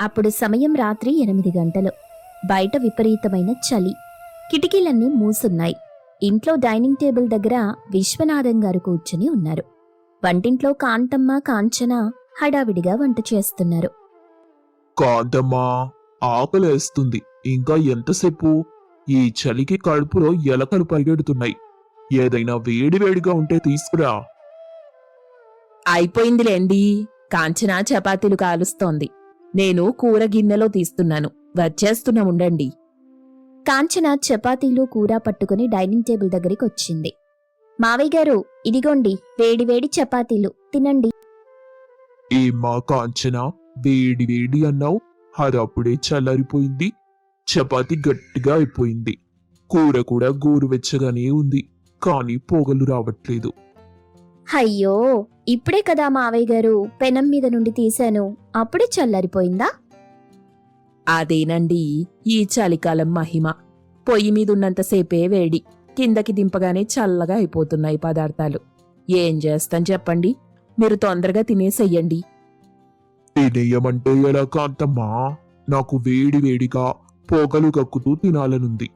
అప్పుడు సమయం రాత్రి ఎనిమిది గంటలు. బయట విపరీతమైన చలి. కిటికీలన్నీ మూసున్నాయి. ఇంట్లో డైనింగ్ టేబుల్ దగ్గర విశ్వనాథం గారు కూర్చుని ఉన్నారు. వంటింట్లో కాంతమ్మ కాంచన హడావిడిగా వంట చేస్తున్నారు. కాంతమ్మా ఆకలేస్తుంది. ఇంకా ఎంతసేపు? ఈ చలికి కడుపులో ఎలకలు పరిగెడుతున్నాయి. ఏదైనా వేడివేడిగా ఉంటే తీసుకురా. అయిపోయిందిలేండి. కాంచన చపాతీలు కాలుస్తోంది. నేను కూర గిన్నెలో తీస్తున్నాను. వచ్చేస్తున్నా ఉండండి. కాంచన చపాతీలు కూర పట్టుకుని డైనింగ్ టేబుల్ దగ్గరికి వచ్చింది. మావయ్య గారు ఇదిగోండి వేడివేడి చపాతీలు తినండి. ఏమ్మా కాంచన వేడి వేడి అన్నావు? అది అప్పుడే చల్లారిపోయింది. చపాతి గట్టిగా అయిపోయింది. కూర కూడా గోరువెచ్చగానే ఉంది. కానీ పొగలు రావట్లేదు. అయ్యో ఇప్పుడే కదా మావయ్య గారు పెనం మీద నుండి తీశాను. అప్పుడే చల్లారిపోయిందా? అదేనండి ఈ చలికాలం మహిమ. పొయ్యి మీదున్నంతసేపే వేడి. కిందకి దింపగానే చల్లగా అయిపోతున్నాయి పదార్థాలు. ఏం చేస్తాం చెప్పండి? మీరు తొందరగా తినేసెయ్యండి తినేయమంటే ఎలా కాంతమ్మా? నాకు వేడి వేడిగా పొగలు కక్కుతూ తినాలనుంది.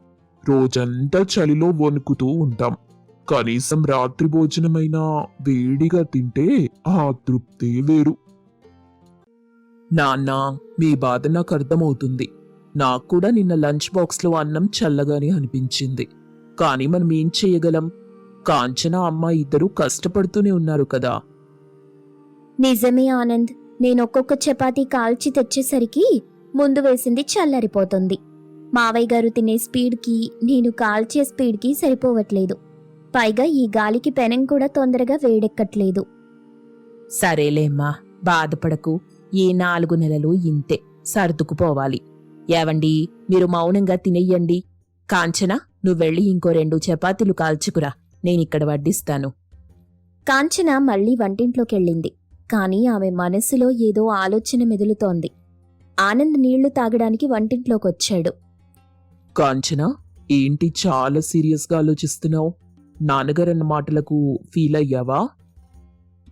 రోజంతా చలిలో వణుకుతూ ఉంటాం. కనీసం రాత్రి భోజనమైనా వేడిగా తింటే ఆ తృప్తి వేరు. నాన్న మీ బాధ నాకు అర్థమవుతుంది. నాకు కూడా నిన్న లంచ్ బాక్స్లో అన్నం చల్లగానే అనిపించింది. కానీ మనం ఏం చేయగలం? కాంచన అమ్మ ఇద్దరూ కష్టపడుతూనే ఉన్నారు కదా. నిజమే ఆనంద్. నేను ఒక్కొక్క చపాతీ కాల్చి తెచ్చేసరికి ముందు వేసింది చల్లారిపోతుంది. మావయ్య గారు తినే స్పీడ్కి నేను కాల్చే స్పీడ్కి సరిపోవట్లేదు. పైగా ఈ గాలికి పెనం కూడా తొందరగా వేడెక్కట్లేదు. సరేలేమ్మా బాధపడకు. ఈ నాలుగు నెలలు ఇంతే సర్దుకుపోవాలి. ఏవండి మీరు మౌనంగా తినేయండి కాంచన నువ్వెళ్ళి ఇంకో రెండు చపాతీలు కాల్చుకురా నేనిక్కడ వడ్డిస్తాను. కాంచన మళ్ళీ వంటింట్లోకెళ్ళింది. కానీ ఆమె మనసులో ఏదో ఆలోచన మెదులుతోంది. ఆనంద్ నీళ్ళు తాగడానికి వంటింట్లోకొచ్చాడు. కాంచన ఏంటి చాలా సీరియస్గా ఆలోచిస్తున్నావు? నాన్నగారన్న మాటలకు ఫీల్ అయ్యావా?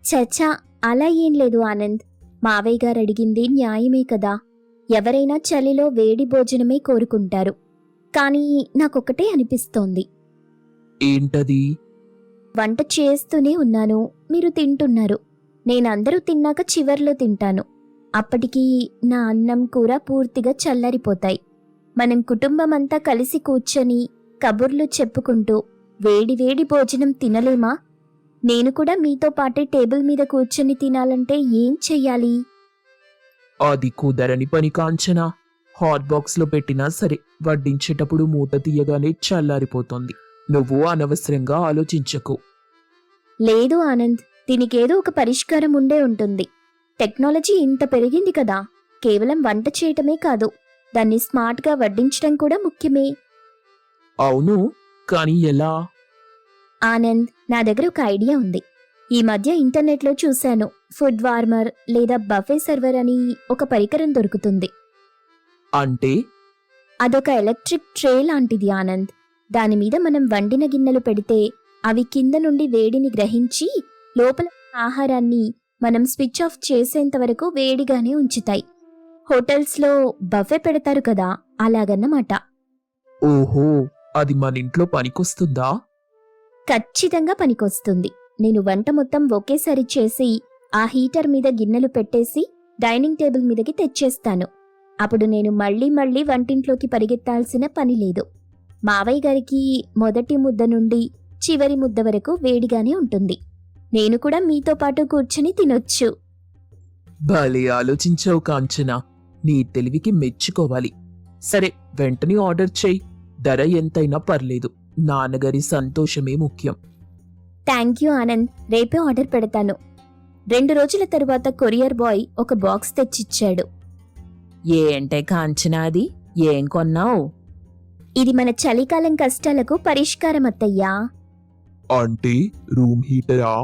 చచా అలా ఏం లేదు ఆనంద్. మావయ్య గారు అడిగింది న్యాయమే కదా. ఎవరైనా చలిలో వేడి భోజనమే కోరుకుంటారు. కానీ నాకొకటే అనిపిస్తోంది. ఏంటది? వంట చేస్తూనే ఉన్నాను. మీరు తింటున్నారు. నేనందరూ తిన్నాక చివర్లో తింటాను. అప్పటికి నా అన్నం కూర పూర్తిగా చల్లారిపోతాయి. మనం కుటుంబం అంతా కలిసి కూర్చొని కబుర్లు చెప్పుకుంటూ వేడి వేడి భోజనం తినలేమా? నేను కూడా మీతో పాటే టేబుల్ మీద కూర్చొని తినాలంటే ఏం చెయ్యాలి? అది కుదరని పని కాంచన. హాట్ బాక్స్లో పెట్టినా సరే వడ్డించేటప్పుడు మూత తీయగానే చల్లారిపోతుంది. నువ్వు అనవసరంగా ఆలోచించకు. లేదు ఆనంద్ దీనికేదో ఒక పరిష్కారం ఉండే ఉంటుంది. టెక్నాలజీ ఇంత పెరిగింది కదా కేవలం వంట చేయటమే కాదు దాన్ని స్మార్ట్గా వడ్డించడం కూడా ముఖ్యమే. అవును కానీ ఎలా? ఆనంద్ నా దగ్గర ఒక ఐడియా ఉంది. ఈ మధ్య ఇంటర్నెట్లో చూశాను ఫుడ్ వార్మర్ లేదా బఫే సర్వర్ అని ఒక పరికరం దొరుకుతుంది. అంటే? అదొక ఎలక్ట్రిక్ ట్రే లాంటిది ఆనంద్. దాని మీద మనం వండిన గిన్నెలు పెడితే అవి కింద నుండి వేడిని గ్రహించి లోపల ఆహారాన్ని మనం స్విచ్ ఆఫ్ చేసేంత వరకు వేడిగానే ఉంచుతాయి. హోటల్స్లో బఫే పెడతారు కదా అలాగన్నమాట. ఓహో అది మన ఇంట్లో పనికొస్తుందా? ఖచ్చితంగా పనికొస్తుంది. నేను వంట మొత్తం ఒకేసారి చేసి ఆ హీటర్ మీద గిన్నెలు పెట్టేసి డైనింగ్ టేబుల్ మీదకి తెచ్చేస్తాను. అప్పుడు నేను మళ్ళీ మళ్ళీ వంటింట్లోకి పరిగెత్తాల్సిన పని లేదు. మావయ్య గారికి మొదటి ముద్ద నుండి చివరి ముద్ద వరకు వేడిగానే ఉంటుంది. నేను కూడా మీతో పాటు కూర్చుని తినొచ్చు. భలే ఆలోచించావు కాంచనా. నీ తెలివికి మెచ్చుకోవాలి. సరే వెంటనే ఆర్డర్ చేయి. ధర ఎంతైనా పర్లేదు. నాన్నగారి సంతోషమే ముఖ్యం. Thank you Anand. రేపే ఆర్డర్ పెడతాను. రెండు రోజుల తరువాత కొరియర్ బాయ్ ఒక బాక్స్ తెచ్చిచ్చాడు. ఏంటే కాంచన అది? ఏం కొన్నావు? ఇది మన చలికాలం కష్టాలకు పరిష్కారం అత్తయ్యా. అంటే రూమ్ హీటరా?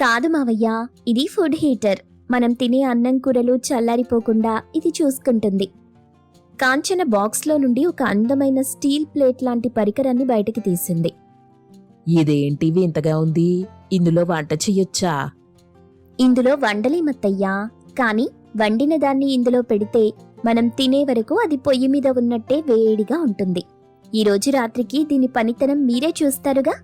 కాదు మావయ్య ఇది ఫుడ్ హీటర్. మనం తినే అన్నం కూరలు చల్లారిపోకుండా ఇది చూసుకుంటుంది. కాంచన బాక్స్లో నుండి ఒక అందమైన స్టీల్ ప్లేట్ లాంటి పరికరాన్ని బయటకు తీసింది. ఇదేంటి వింతగా ఉంది? ఇందులో వంట చెయ్యొచ్చా? ఇందులో వండలేమత్తయ్యా కానీ వండిన దాన్ని ఇందులో పెడితే మనం తినే వరకు అది పొయ్యి మీద ఉన్నట్టే వేడిగా ఉంటుంది. ఈ రోజు రాత్రికి దీని పనితనం మీరే చూస్తారుగా?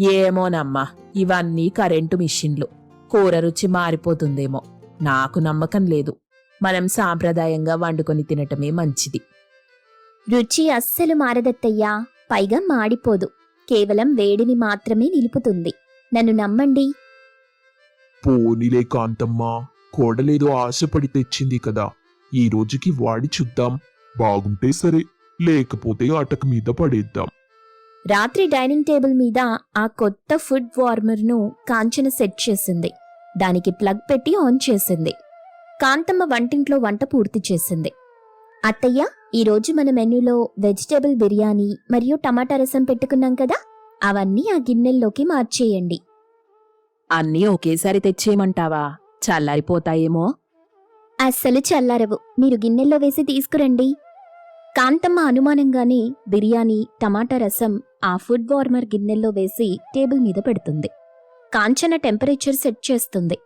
ఏమోనమ్మా ఇవన్నీ కరెంటు మిషన్లు. కూర రుచి మారిపోతుందేమో. నాకు నమ్మకం లేదు. మనం సాంప్రదాయంగా వండుకొని తినటమే మంచిది. రుచి అస్సలు మారదత్తయ్యా. పైగా మాడిపోదు. కేవలం వేడిని మాత్రమే నిలుపుతుంది. నన్ను నమ్మండి. పోనీలే కాంతమ్మ. కోడలేదో ఆశపడి తెచ్చింది కదా. ఈ రోజుకి వాడి చూద్దాం. బాగుంటే సరే. లేకపోతే అటక మీద పడేద్దాం. రాత్రి డైనింగ్ టేబుల్ మీద ఆ కొత్త ఫుడ్ వార్మర్ను కాంచన సెట్ చేసింది. దానికి ప్లగ్ పెట్టి ఆన్ చేసింది. కాంతమ్మ వంటింట్లో వంట పూర్తి చేసింది. అత్తయ్య ఈరోజు మన మెనూలో వెజిటేబుల్ బిర్యానీ మరియు టమాటా రసం పెట్టుకున్నాం కదా అవన్నీ ఆ గిన్నెల్లోకి మార్చేయండి. అన్నీ ఒకేసారి తెచ్చేయమంటావా? చల్లారిపోతాయేమో? అస్సలు చల్లారవు. మీరు గిన్నెల్లో వేసి తీసుకురండి. కాంతమ్మ అనుమానంగానే బిర్యానీ టమాటా రసం ఆ ఫుడ్ వార్మర్ గిన్నెల్లో వేసి టేబుల్ మీద పెడుతుంది. కాంచన టెంపరేచర్ సెట్ చేస్తుంది.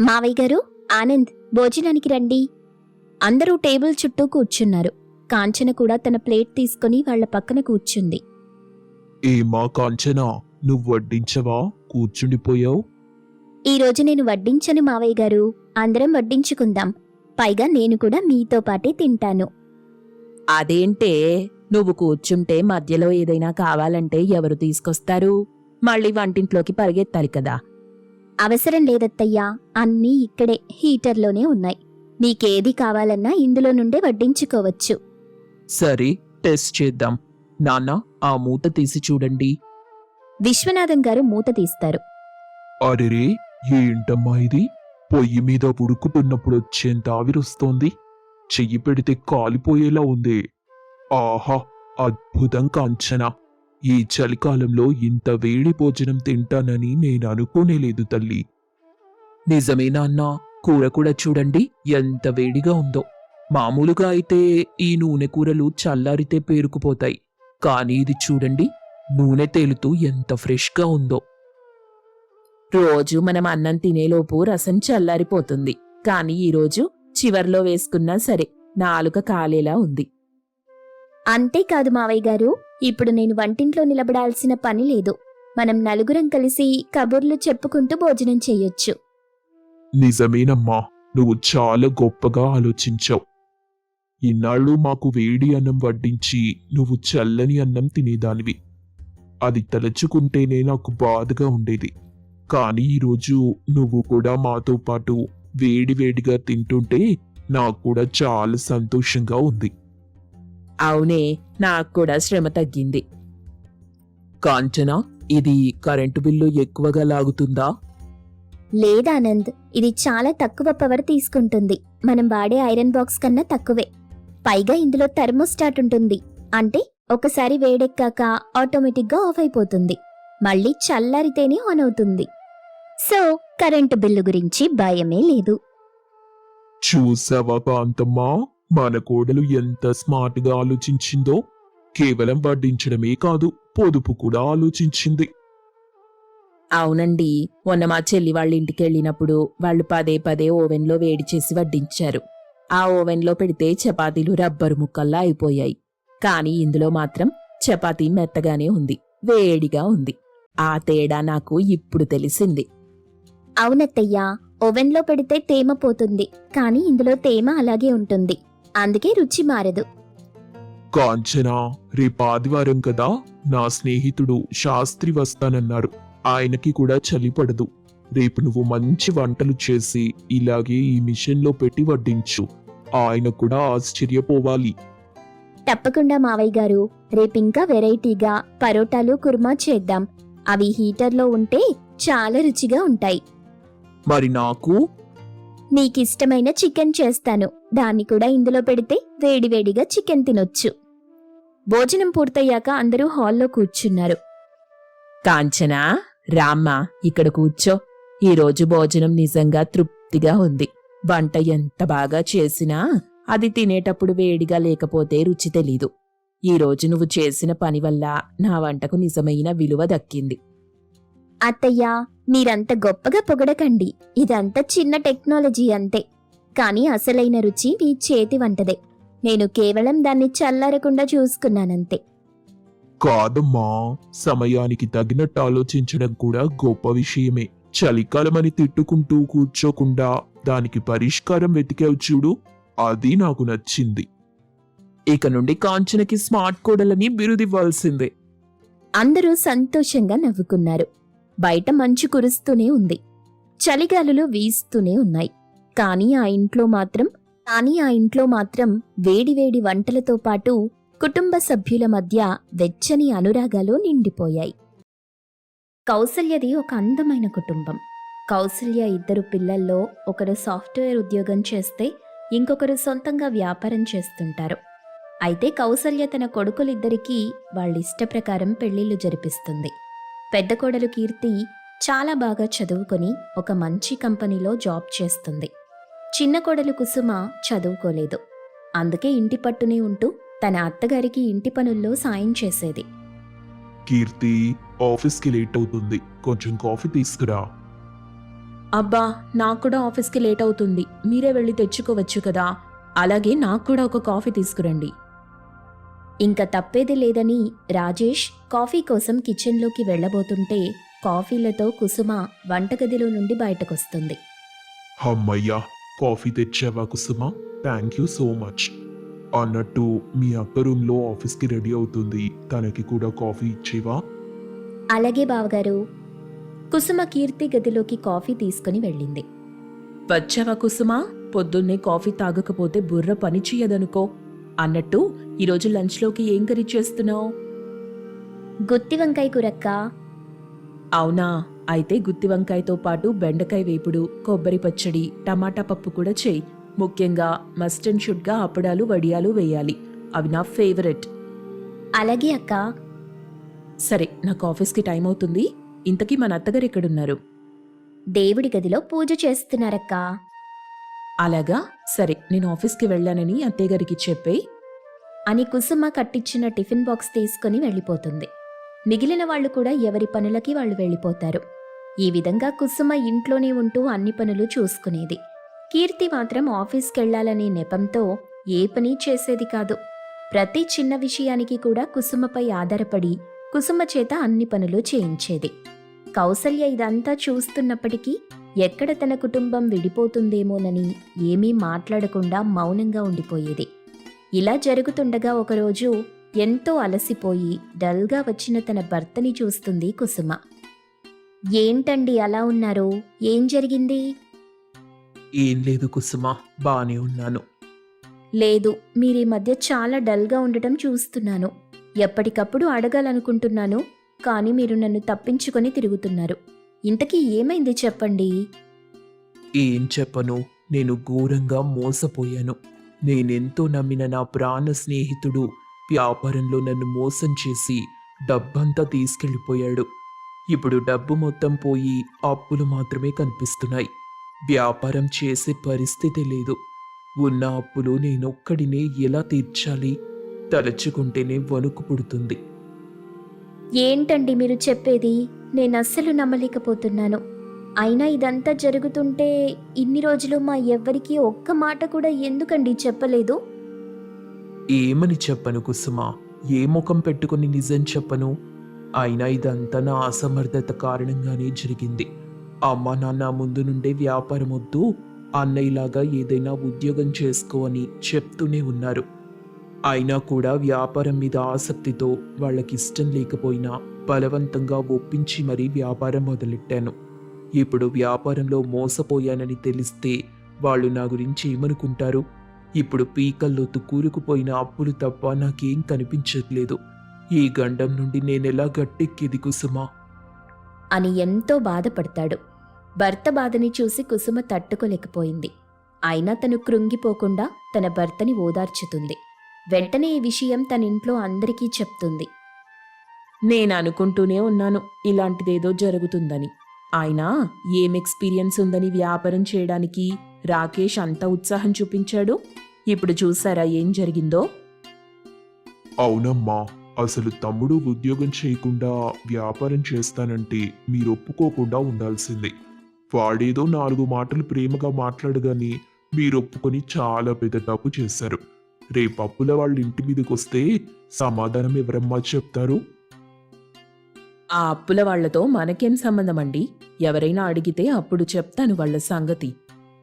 మావయ్య గారు ఆనంద్ భోజనానికి రండి. అందరూ టేబుల్ చుట్టూ కూర్చున్నారు. కాంచన కూడా తన ప్లేట్ తీసుకుని వాళ్ళ పక్కన కూర్చుంది. ఏమా కాంచనా నువ్వు వడ్డించవా? కూర్చుండిపోయావు. ఈ రోజు నేను వడ్డించను మావయ్య గారు. అందరం వడ్డించుకుందాం. పైగా నేను కూడా మీతో పాటే తింటాను. అదేంటే నువ్వు కూర్చుంటే మధ్యలో ఏదైనా కావాలంటే ఎవరు తీసుకొస్తారు? మళ్ళీ వంటింట్లోకి పరిగెత్తాలి కదా. అవసరం లేదత్తయ్యా అన్నీ ఇక్కడే హీటర్లోనే ఉన్నాయి. నీకేది కావాలన్నా ఇందులో నుండే వడ్డించుకోవచ్చు. సరే టెస్ట్ చేద్దాం. నాన్న ఆ మూత తీసి చూడండి. విశ్వనాథం గారు మూత తీస్తారు. అరెరే ఏంటమ్మా ఇది? పొయ్యి మీద ఉడుకుతున్నప్పుడు వచ్చేంత ఆవిరొస్తోంది. చెయ్యి పెడితే కాలిపోయేలా ఉంది. ఆహా అద్భుతం కాంచనా. ఈ చలికాలంలో ఇంత వేడి భోజనం తింటానని నేను అనుకోనేలేదు తల్లి. నిజమే నాన్న కూర కూడా చూడండి ఎంత వేడిగా ఉందో. మామూలుగా అయితే ఈ నూనె కూరలు చల్లారితే పేరుకుపోతాయి. కానీ ఇది చూడండి నూనె తేలుతూ ఎంత ఫ్రెష్గా ఉందో. రోజు మనం అన్నం తినేలోపు రసం చల్లారిపోతుంది. కానీ ఈరోజు చివర్లో వేసుకున్నా సరే నాలుక కాలేలా ఉంది. అంతేకాదు మావయ్య గారు ఇప్పుడు నేను వంటింట్లో నిలబడాల్సిన పని లేదు. మనం నలుగురం కలిసి కబుర్లు చెప్పుకుంటూ భోజనం చేయొచ్చు. నిజమేనమ్మా నువ్వు చాలా గొప్పగా ఆలోచించావు. ఇన్నాళ్ళు మాకు వేడి అన్నం వడ్డించి నువ్వు చల్లని అన్నం తినేదానివి. అది తలుచుకుంటేనే నాకు బాధగా ఉండేది. కానీ ఈరోజు నువ్వు కూడా మాతో పాటు వేడివేడిగా తింటుంటే నాకు కూడా చాలా సంతోషంగా ఉంది. అవునే నాకు కూడా శ్రమ తగ్గింది. కాంచనా ఇది కరెంటు బిల్లు ఎక్కువగా లాగుతుందా? లేదానంద్ ఇది చాలా తక్కువ పవర్ తీసుకుంటుంది. మనం వాడే ఐరన్ బాక్స్ కన్నా తక్కువే. పైగా ఇందులో థర్మోస్టాట్ ఉంటుంది. అంటే ఒకసారి వేడెక్కాక ఆటోమేటిక్గా ఆఫ్ అయిపోతుంది. మళ్ళీ చల్లారితేనే ఆన్ అవుతుంది. సో కరెంటు బిల్లు గురించి భయమే లేదు. చూసావా కాంతమ్మా? మన కోడలు ఎంత స్మార్ట్గా ఆలోచించిందో కేవలం వడ్డించడమే కాదు పొదుపు కూడా ఆలోచించింది. అవునండి. మొన్న మా చెల్లి వాళ్ళ ఇంటికి వెళ్ళినప్పుడు వాళ్ళు పదే పదే ఓవెన్లో వేడి చేసి వడ్డించారు. ఆ ఓవెన్లో పెడితే చపాతీలు రబ్బరు ముక్కల్లా అయిపోయాయి. కానీ ఇందులో మాత్రం చపాతీ మెత్తగానే ఉంది వేడిగా ఉంది. ఆ తేడా నాకు ఇప్పుడు తెలిసింది. అవునత్తయ్యా ఓవెన్లో పెడితే తేమ పోతుంది కానీ ఇందులో తేమ అలాగే ఉంటుంది. అందుకే రుచి మారదు. కాంచనా రేపు ఆదివారం కదా? నా స్నేహితుడు శాస్త్రి వస్తానన్నారు. ఆయనకి కూడా చలి పడదు. రేపు నువ్వు మంచి వంటలు చేసి ఇలాగే ఈ మిషన్లో పెట్టి వడ్డించు. ఆయన కూడా ఆశ్చర్యపోవాలి. తప్పకుండా మావయ్య గారు. రేపింకా వెరైటీగా పరోటాలు కుర్మా చేద్దాం. అవి హీటర్లో ఉంటే చాలా రుచిగా ఉంటాయి. మరి నాకు నీకిష్టమైన చికెన్ చేస్తాను. దాన్ని కూడా ఇందులో పెడితే వేడివేడిగా చికెన్ తినొచ్చు. భోజనం పూర్తయ్యాక అందరూ హాల్లో కూర్చున్నారు. కాంచనా రామ్మా ఇక్కడ కూర్చో. ఈరోజు భోజనం నిజంగా తృప్తిగా ఉంది. వంట ఎంత బాగా చేసినా అది తినేటప్పుడు వేడిగా లేకపోతే రుచి తెలీదు. ఈరోజు నువ్వు చేసిన పని వల్ల నా వంటకు నిజమైన విలువ దక్కింది. అత్తయ్యా మీరంత గొప్పగా పొగడకండి. ఇదంతా చిన్న టెక్నాలజీ అంతే. కానీ అసలైన రుచి మీ చేతి వంటదే. నేను కేవలం దాన్ని చల్లారకుండా చూసుకున్నానంతే. కాదమ్మా సమయానికి తగినట్టు ఆలోచించడం కూడా గొప్ప విషయమే. చలికాలమని తిట్టుకుంటూ కూర్చోకుండా దానికి పరిష్కారం వెతికావు చూడు అది నాకు నచ్చింది. ఇక నుండి కాంచనకి స్మార్ట్ కోడలని బిరుదివ్వాల్సిందే. అందరూ సంతోషంగా నవ్వుకున్నారు. బయట మంచు కురుస్తూనే ఉంది. చలిగాలులు వీస్తూనే ఉన్నాయి. కానీ ఆ ఇంట్లో మాత్రం కానీ ఆ ఇంట్లో మాత్రం వేడివేడి వంటలతో పాటు కుటుంబ సభ్యుల మధ్య వెచ్చని అనురాగాలు నిండిపోయాయి. కౌసల్యది ఒక అందమైన కుటుంబం. కౌసల్య ఇద్దరు పిల్లల్లో ఒకరు సాఫ్ట్వేర్ ఉద్యోగం చేస్తే ఇంకొకరు సొంతంగా వ్యాపారం చేస్తుంటారు. అయితే కౌసల్య తన కొడుకులిద్దరికీ వాళ్ళ ఇష్ట ప్రకారం పెళ్ళిళ్ళు జరిపిస్తుంది. పెద్ద కోడలు కీర్తి చాలా బాగా చదువుకొని ఒక మంచి కంపెనీలో జాబ్ చేస్తుంది. చిన్న కోడలు కుసుమ చదువుకోలేదు. అందుకే ఇంటి పట్టునే ఉంటూ తన అత్తగారికి ఇంటి పనుల్లో సాయం చేసేది. కీర్తి ఆఫీస్కి లేట్ అవుతుంది కొంచెం కాఫీ తీసుకురా. అబ్బా నాకు కూడా ఆఫీస్కి లేట్ అవుతుంది మీరే వెళ్ళి తెచ్చుకోవచ్చు కదా. అలాగే నాకు కూడా ఒక కాఫీ తీసుకురండి. ఇంకా తప్పేది లేదని రాజేష్ కాఫీ కోసం కిచెన్లోకి వెళ్ళబోతుంటే కాఫీలతో కుసుమ వంటగదిలో నుండి బయటకొస్తుంది. అమ్మయ్యా కాఫీ తెచ్చావా Kusuma? Thank you so much అన్నట్టు మీ అక్క రూమ్లో ఆఫీస్కి రెడీ అవుతుంది. తనకి కూడా కాఫీ ఇచ్చేవా? అలాగే బావగారు. కుసుమ కీర్తి గదిలోకి కాఫీ తీసుకుని వెళ్ళింది. వచ్చావా కుసుమా? పొద్దున్నే కాఫీ తాగకపోతే బుర్ర పని చెయ్యదనుకో. అన్నట్టు ఈరోజు లంచ్లోకి ఏం కర్రీ చేస్తున్నావు? గుత్తి వంకాయ కూరక్క. అవునా? అయితే గుత్తి వంకాయతో పాటు బెండకాయ వేపుడు కొబ్బరి పచ్చడి టమాటా పప్పు కూడా చేయి. ముఖ్యంగా మస్ట్ అండ్ షుడ్గా అప్పడాలు వడియాలు వేయాలి. అవి నా ఫేవరెట్. అలాగే అక్క. సరే నాకు ఆఫీస్కి టైం అవుతుంది. ఇంతకీ మన అత్తగారు ఎక్కడున్నారు? దేవుడి గదిలో పూజ చేస్తున్నారక్క. అలాగా? సరే నేను ఆఫీస్కి వెళ్ళానని అత్తయ్య గారికి అని కుసుమ కట్టించిన టిఫిన్ బాక్స్ తీసుకుని వెళ్ళిపోతుంది. మిగిలిన వాళ్ళు కూడా ఎవరి పనులకి వాళ్ళు వెళ్ళిపోతారు. ఈ విధంగా కుసుమ ఇంట్లోనే ఉంటూ అన్ని పనులు చూసుకునేది. కీర్తి మాత్రం ఆఫీస్కెళ్ళాలనే నెపంతో ఏ పని చేసేది కాదు. ప్రతి చిన్న విషయానికి కూడా కుసుమపై ఆధారపడి కుసుమ చేత అన్ని పనులు చేయించేది. కౌసల్య ఇదంతా చూస్తున్నప్పటికీ ఎక్కడ తన కుటుంబం విడిపోతుందేమోనని ఏమీ మాట్లాడకుండా మౌనంగా ఉండిపోయేది. ఇలా జరుగుతుండగా ఒకరోజు ఎంతో అలసిపోయి డల్గా వచ్చిన తన భర్తని చూస్తుంది కుసుమ. ఏంటండి అలా ఉన్నారు? ఏం జరిగింది? ఏం లేదు కుసుమ బానే ఉన్నాను. లేదు మీరీ మధ్య చాలా డల్గా ఉండటం చూస్తున్నాను. ఎప్పటికప్పుడు అడగాలనుకుంటున్నాను కానీ మీరు నన్ను తప్పించుకొని తిరుగుతున్నారు. ఇంతకీ ఏమైంది చెప్పండి? ఏం చెప్పను నేను ఘోరంగా మోసపోయాను. నేనెంతో నమ్మిన నా ప్రాణ స్నేహితుడు వ్యాపారంలో నన్ను మోసం చేసి డబ్బంతా తీసుకెళ్ళిపోయాడు. ఇప్పుడు డబ్బు మొత్తం పోయి అప్పులు మాత్రమే కనిపిస్తున్నాయి. వ్యాపారం చేసే పరిస్థితి లేదు. ఉన్న అప్పులు నేనొక్కడినే ఎలా తీర్చాలి? తలచుకుంటేనే వణుకు పుడుతుంది. ఏంటండి మీరు చెప్పేది? నేను అస్సలు నమ్మలేకపోతున్నాను. అయినా ఇదంతా జరుగుతుంటే ఇన్ని రోజులు మా ఎవ్వరికీ ఒక్క మాట కూడా ఎందుకండి చెప్పలేదు? ఏమని చెప్పను కుసుమ? ఏ ముఖం పెట్టుకుని నిజం చెప్పను? అయినా ఇదంతా నా అసమర్థత కారణంగానే జరిగింది. అమ్మ నాన్న ముందు నుండే వ్యాపారం వద్దు అన్నయ్యలాగా ఏదైనా ఉద్యోగం చేసుకోవని చెప్తూనే ఉన్నారు. అయినా కూడా వ్యాపారం మీద ఆసక్తితో వాళ్ళకి ఇష్టం లేకపోయినా బలవంతంగా ఒప్పించి మరీ వ్యాపారం మొదలెట్టాను. ఇప్పుడు వ్యాపారంలో మోసపోయానని తెలిస్తే వాళ్ళు నా గురించి ఏమనుకుంటారు? ఇప్పుడు పీకల్లోతు కూరుకుపోయిన అప్పులు తప్ప నాకేం కనిపించట్లేదు. ఈ గండం నుండి నేనెలా గట్టెక్కేది కుసుమా? అని ఎంతో బాధపడతాడు. భర్త బాధని చూసి కుసుమ తట్టుకోలేకపోయింది. అయినా తను కృంగిపోకుండా తన భర్తని ఓదార్చుతుంది. వెంటనే ఈ విషయం తన ఇంట్లో అందరికీ చెప్తుంది. నేను అనుకుంటూనే ఉన్నాను ఇలాంటిదేదో జరుగుతుందని. అయినా ఏం ఎక్స్పీరియన్స్ ఉందని వ్యాపారం చేయడానికి రాకేష్ అంత ఉత్సాహం చూపించాడు? ఇప్పుడు చూసారా ఏం జరిగిందో? అవునమ్మా అసలు తమ్ముడు ఉద్యోగం చేయకుండా వ్యాపారం చేస్తానంటే మీరు ఒప్పుకోకుండా ఉండాల్సిందే. వాడేదో నాలుగు మాటలు ప్రేమగా మాట్లాడగాని మీరు ఒప్పుకొని చాలా పెద్ద తప్పు చేశారు. రేపప్పుల వాళ్ళ ఇంటి మీదకి వస్తే సమాధానం ఎవరమ్మా చెప్తారు? ఆ అప్పుల వాళ్ళతో మనకేం సంబంధం అండి ఎవరైనా అడిగితే అప్పుడు చెప్తాను వాళ్ళ సంగతి.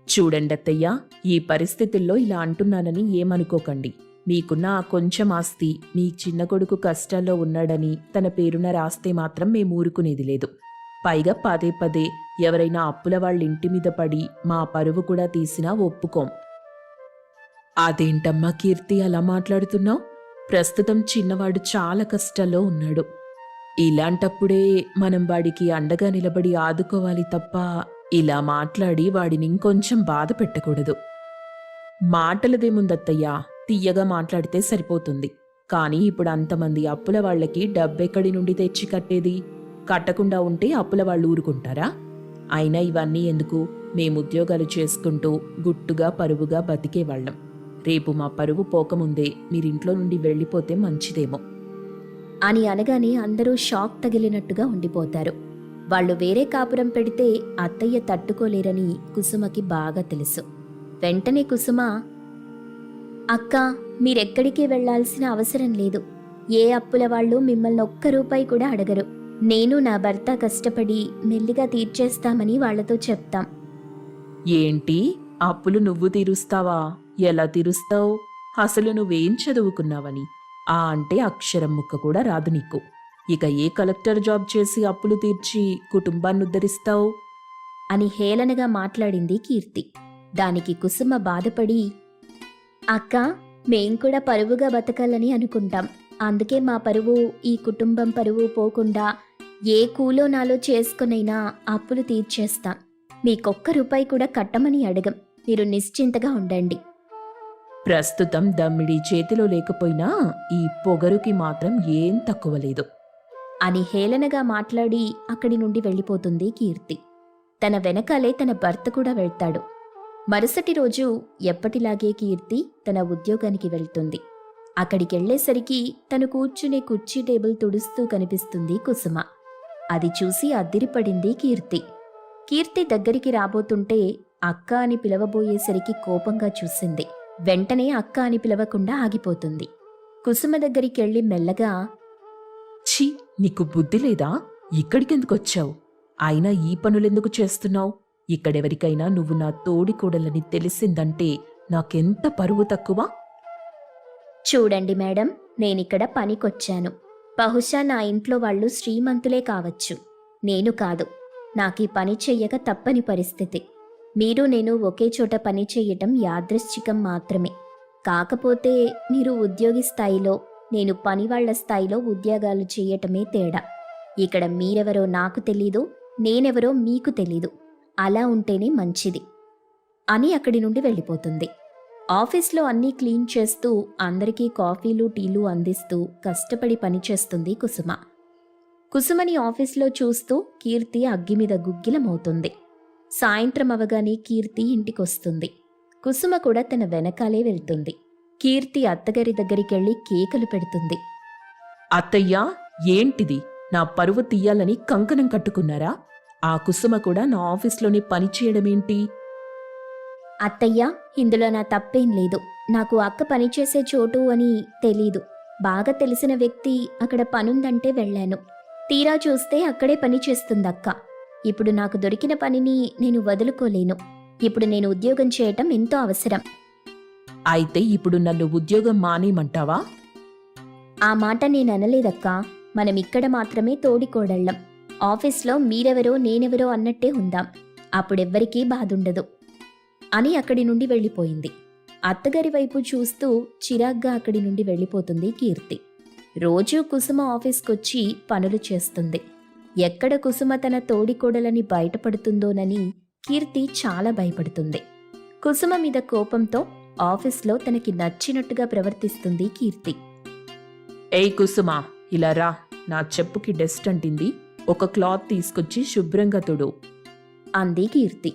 చూడండి అత్తయ్య ఈ పరిస్థితుల్లో ఇలా అంటున్నానని ఏమనుకోకండి. మీకున్న ఆ కొంచెం ఆస్తి మీ చిన్న కొడుకు కష్టాల్లో ఉన్నాడని తన పేరున రాస్తే మాత్రం మేము ఊరుకునేది లేదు. పైగా పదే పదే ఎవరైనా అప్పుల వాళ్ళ ఇంటి మీద పడి మా పరువు కూడా తీసినా ఒప్పుకోం. అదేంటమ్మా కీర్తి అలా మాట్లాడుతున్నావు? ప్రస్తుతం చిన్నవాడు చాలా కష్టాల్లో ఉన్నాడు. ఇలాంటప్పుడే మనం వాడికి అండగా నిలబడి ఆదుకోవాలి తప్ప ఇలా మాట్లాడి వాడిని ఇంకొంచెం బాధ పెట్టకూడదు. మాటలదేముందత్తయ్యా? తీయగా మాట్లాడితే సరిపోతుంది. కానీ ఇప్పుడు అంతమంది అప్పుల వాళ్ళకి డబ్బెక్కడి నుండి తెచ్చి కట్టేది? కట్టకుండా ఉంటే అప్పుల వాళ్ళు ఊరుకుంటారా? అయినా ఇవన్నీ ఎందుకు? మేము ఉద్యోగాలు చేసుకుంటూ గుట్టుగా పరువుగా బతికేవాళ్ళం. రేపు మా పరువు పోకముందే మీరింట్లో నుండి వెళ్ళిపోతే మంచిదేమో. అని అనగానే అందరూ షాక్ తగిలినట్టుగా ఉండిపోతారు. వాళ్ళు వేరే కాపురం పెడితే అత్తయ్య తట్టుకోలేరని కుసుమకి బాగా తెలుసు. వెంటనే కుసుమ అక్క మీరెక్కడికి వెళ్ళాల్సిన అవసరం లేదు. ఏ అప్పుల వాళ్ళు మిమ్మల్ని ఒక్క రూపాయి కూడా అడగరు. నేను నా భర్త కష్టపడి మెల్లిగా తీర్చేస్తామని వాళ్ళతో చెప్తాం. ఏంటి? అప్పులు నువ్వు తీరుస్తావా? ఎలా తీరుస్తావు? అసలు నువ్వేం చదువుకున్నావని? ఆ అంటే అక్షరం ముక్క కూడా రాదు నీకు. ఇక ఏ కలెక్టర్ జాబ్ చేసి అప్పులు తీర్చి కుటుంబాన్ని ఉద్ధరిస్తావు అని హేళనగా మాట్లాడింది కీర్తి. దానికి కుసుమ బాధపడి అక్క మేం కూడా పరువుగా బతకాలని అనుకుంటాం. అందుకే మా పరువు ఈ కుటుంబం పరువు పోకుండా ఏ కూలో నాలో చేసుకునైనా అప్పులు తీర్చేస్తాం. మీకొక్క రూపాయి కూడా కట్టమని అడగం. మీరు నిశ్చింతగా ఉండండి. ప్రస్తుతం దమ్మిడి చేతిలో లేకపోయినా ఈ పొగరుకి మాత్రం ఏం తక్కువ లేదు. అని హేళనగా మాట్లాడి అక్కడి నుండి వెళ్ళిపోతుంది కీర్తి. తన వెనకాలే తన భర్త కూడా వెళ్తాడు. మరుసటి రోజు ఎప్పటిలాగే కీర్తి తన ఉద్యోగానికి వెళ్తుంది. అక్కడికెళ్ళేసరికి తను కూర్చునే కుర్చీ టేబుల్ తుడుస్తూ కనిపిస్తుంది కుసుమ. అది చూసి అద్దిరిపడింది కీర్తి. కీర్తి దగ్గరికి రాబోతుంటే అక్క అని పిలవబోయేసరికి కోపంగా చూసింది. వెంటనే అక్క అని పిలవకుండా ఆగిపోతుంది. కుసుమ దగ్గరికెళ్ళి మెల్లగా ఛీ నీకు బుద్ధి లేదా? ఇక్కడికెందుకొచ్చావు? అయినా ఈ పనులెందుకు చేస్తున్నావు? ఇక్కడెవరికైనా నువ్వు నా తోడి కోడలని తెలిసిందంటే నాకెంత పరువు తక్కువ? చూడండి మేడం నేనిక్కడ పనికొచ్చాను. బహుశా నా ఇంట్లో వాళ్ళు శ్రీమంతులే కావచ్చు. నేను కాదు. నాకీ పని చెయ్యక తప్పని పరిస్థితి. మీరు నేను ఒకే చోట పని చేయటం యాదృశ్చికం మాత్రమే. కాకపోతే మీరు ఉద్యోగి స్థాయిలో నేను పనివాళ్ళ స్థాయిలో ఉద్యోగాలు చేయటమే తేడా. ఇక్కడ మీరెవరో నాకు తెలీదు నేనెవరో మీకు తెలీదు. అలా ఉంటేనే మంచిది అని అక్కడి నుండి వెళ్ళిపోతుంది. ఆఫీస్లో అన్నీ క్లీన్ చేస్తూ అందరికీ కాఫీలు టీలు అందిస్తూ కష్టపడి పనిచేస్తుంది కుసుమ. కుసుమని ఆఫీస్లో చూస్తూ కీర్తి అగ్గి మీద గుగ్గిలమవుతుంది. సాయంత్రం అవగానే కీర్తి ఇంటికొస్తుంది. కుసుమ కూడా తన వెనకాలే వెళ్తుంది. కీర్తి అత్తగారి దగ్గరికెళ్ళి కేకలు పెడుతుంది. అత్తయ్యా ఏంటిది? నా పరువు తీయాలని కంకణం కట్టుకున్నారా? ఆ కుసుమ కూడా నా ఆఫీస్లోనే పని చేయడమేంటి? అత్తయ్య ఇందులో నా తప్పేం లేదు. నాకు అక్క పనిచేసే చోటు అని తెలీదు. బాగా తెలిసిన వ్యక్తి అక్కడ పనుందంటే వెళ్ళాను. తీరా చూస్తే అక్కడే పని చేస్తుంది అక్క ఇప్పుడు నాకు దొరికిన పనిని నేను వదులుకోలేను. ఇప్పుడు నేను ఉద్యోగం చేయటం ఎంతో అవసరం. అయితే ఇప్పుడు నన్ను ఉద్యోగం మానేయమంటావా? ఆ మాట నేను అనలేదక్క. మనం ఇక్కడ మాత్రమే తోడికోడళ్ళం. ఆఫీస్లో మీరెవరో నేనెవరో అన్నట్టే ఉందాం. అప్పుడెవ్వరికీ బాధుండదు. అని అక్కడి నుండి వెళ్ళిపోయింది. అత్తగారి వైపు చూస్తూ చిరాగ్గా అక్కడి నుండి వెళ్ళిపోతుంది కీర్తి. రోజూ కుసుమ ఆఫీస్కొచ్చి పనులు చేస్తుంది. ఎక్కడ కుసుమ తన తోడికోడలని బయటపడుతుందోనని కీర్తి చాలా భయపడుతుంది. కుసుమ మీద కోపంతో ఆఫీస్లో తనకి నచ్చినట్టుగా ప్రవర్తిస్తుంది కీర్తి. ఏయ్ కుసుమా ఇలా రా. నా చెప్పుకి డస్ట్ అంటింది. ఒక క్లాత్ తీసుకొచ్చి శుభ్రంగా తుడు. అంది కీర్తి.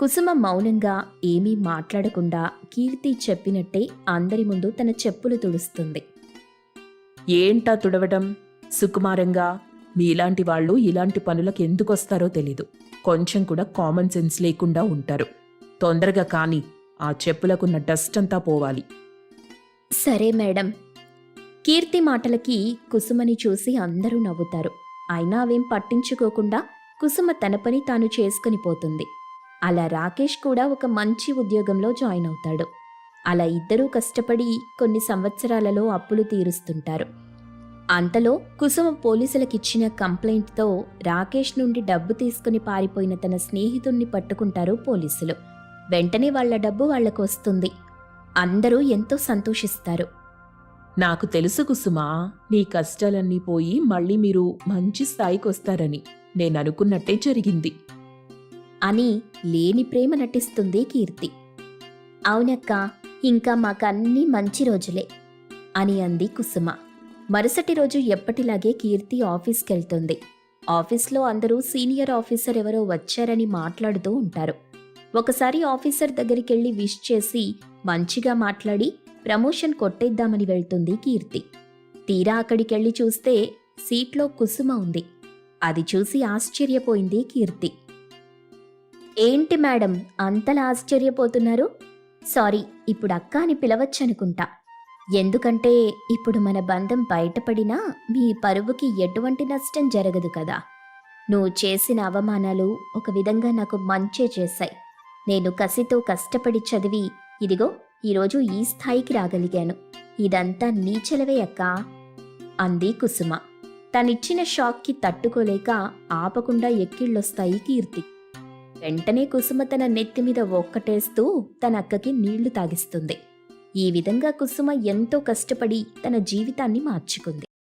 కుసుమ మౌనంగా ఏమీ మాట్లాడకుండా కీర్తి చెప్పినట్టే అందరి ముందు తన చెప్పులు తుడుస్తుంది. ఏంటా తుడవటం సుకుమారంగా మీలాంటి వాళ్ళు ఇలాంటి పనులకు ఎందుకు వస్తారో తెలీదు. కొంచెం కూడా కామన్ సెన్స్ లేకుండా ఉంటారు. తొందరగా కాని ఆ చెప్పులకున్న డస్ట్ అంతా పోవాలి. సరే మేడం. కీర్తి మాటలకి కుసుమని చూసి అందరూ నవ్వుతారు. అయినా అవేం పట్టించుకోకుండా కుసుమ తన పని తాను చేసుకుని పోతుంది. అలా రాకేష్ కూడా ఒక మంచి ఉద్యోగంలో జాయిన్ అవుతాడు. అలా ఇద్దరూ కష్టపడి కొన్ని సంవత్సరాలలో అప్పులు తీరుస్తుంటారు. అంతలో కుసుమ పోలీసులకిచ్చిన కంప్లైంట్తో రాకేష్ నుండి డబ్బు తీసుకుని పారిపోయిన తన స్నేహితుణ్ణి పట్టుకుంటారు పోలీసులు. వెంటనే వాళ్ళ డబ్బు వాళ్ళకు వస్తుంది అందరూ ఎంతో సంతోషిస్తారు. నాకు తెలుసు కుసుమా నీ కష్టాలన్నీ పోయి మళ్ళీ మీరు మంచి స్థాయికి వస్తారని నేను అనుకున్నట్టే జరిగింది. అని లేని ప్రేమ నటిస్తుంది కీర్తి. అవునక్క ఇంకా మాకన్నీ మంచి రోజులే అని అంది కుసుమ. మరుసటి రోజు ఎప్పటిలాగే కీర్తి ఆఫీస్కెళ్తుంది. ఆఫీస్లో అందరూ సీనియర్ ఆఫీసర్ ఎవరో వచ్చారని మాట్లాడుతూ ఉంటారు. ఒకసారి ఆఫీసర్ దగ్గరికెళ్ళి విష్ చేసి మంచిగా మాట్లాడి ప్రమోషన్ కొట్టేద్దామని వెళ్తుంది కీర్తి. తీరా అక్కడికెళ్ళి చూస్తే సీట్లో కుసుమ ఉంది. అది చూసి ఆశ్చర్యపోయింది కీర్తి. ఏంటి మేడం అంతలా ఆశ్చర్యపోతున్నారు? సారీ ఇప్పుడు అక్క అని పిలవచ్చనుకుంటా. ఎందుకంటే ఇప్పుడు మన బంధం బయటపడినా మీ పరువుకి ఎటువంటి నష్టం జరగదు కదా. నువ్వు చేసిన అవమానాలు ఒక విధంగా నాకు మంచే చేశాయి. నేను కసితో కష్టపడి చదివి ఇదిగో ఈరోజు ఈ స్థాయికి రాగలిగాను. ఇదంతా నీ చెలవే అక్కా అంది కుసుమ. తనిచ్చిన షాక్కి తట్టుకోలేక ఆపకుండా ఎక్కిళ్ళొస్తాయి కీర్తి. వెంటనే కుసుమ తన నెత్తి మీద ఒక్కటేస్తూ తన అక్కకి నీళ్ళు తాగిస్తుంది. ఈ విధంగా కుసుమ ఎంతో కష్టపడి తన జీవితాన్ని మార్చుకుంది.